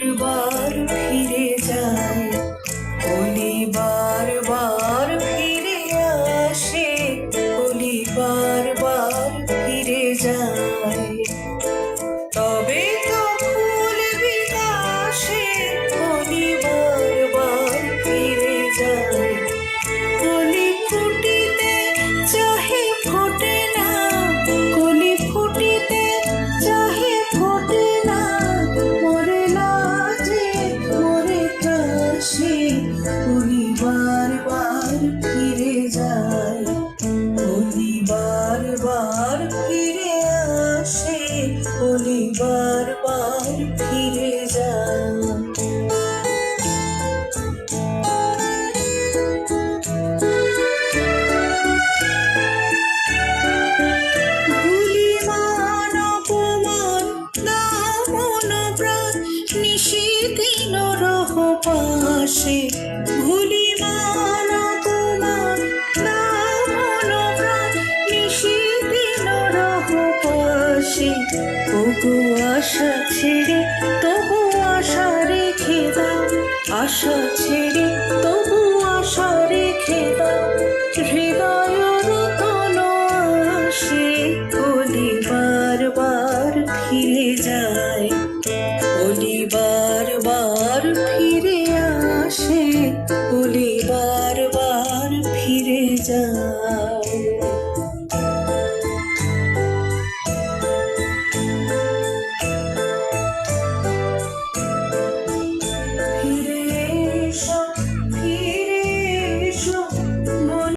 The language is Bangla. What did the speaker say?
বারবার ফিরে যায়। অলি বারবার ফিরে আসে। অলি বারবার ফিরে যায়। ফিরে যায় অলি বারবার ফিরে আসে অলি বারবার ফিরে যায়। নিশি দিন রহ পাশে আসি আশা ছেড়ে, তবু আশা রেখে দাও। আশা ছেড়ে, তবু আশা রেখে দাও। হৃদয় বারবার ফিরে যায়। কলি বারবার ফিরে আসে কলি বারবার ফিরে যায়।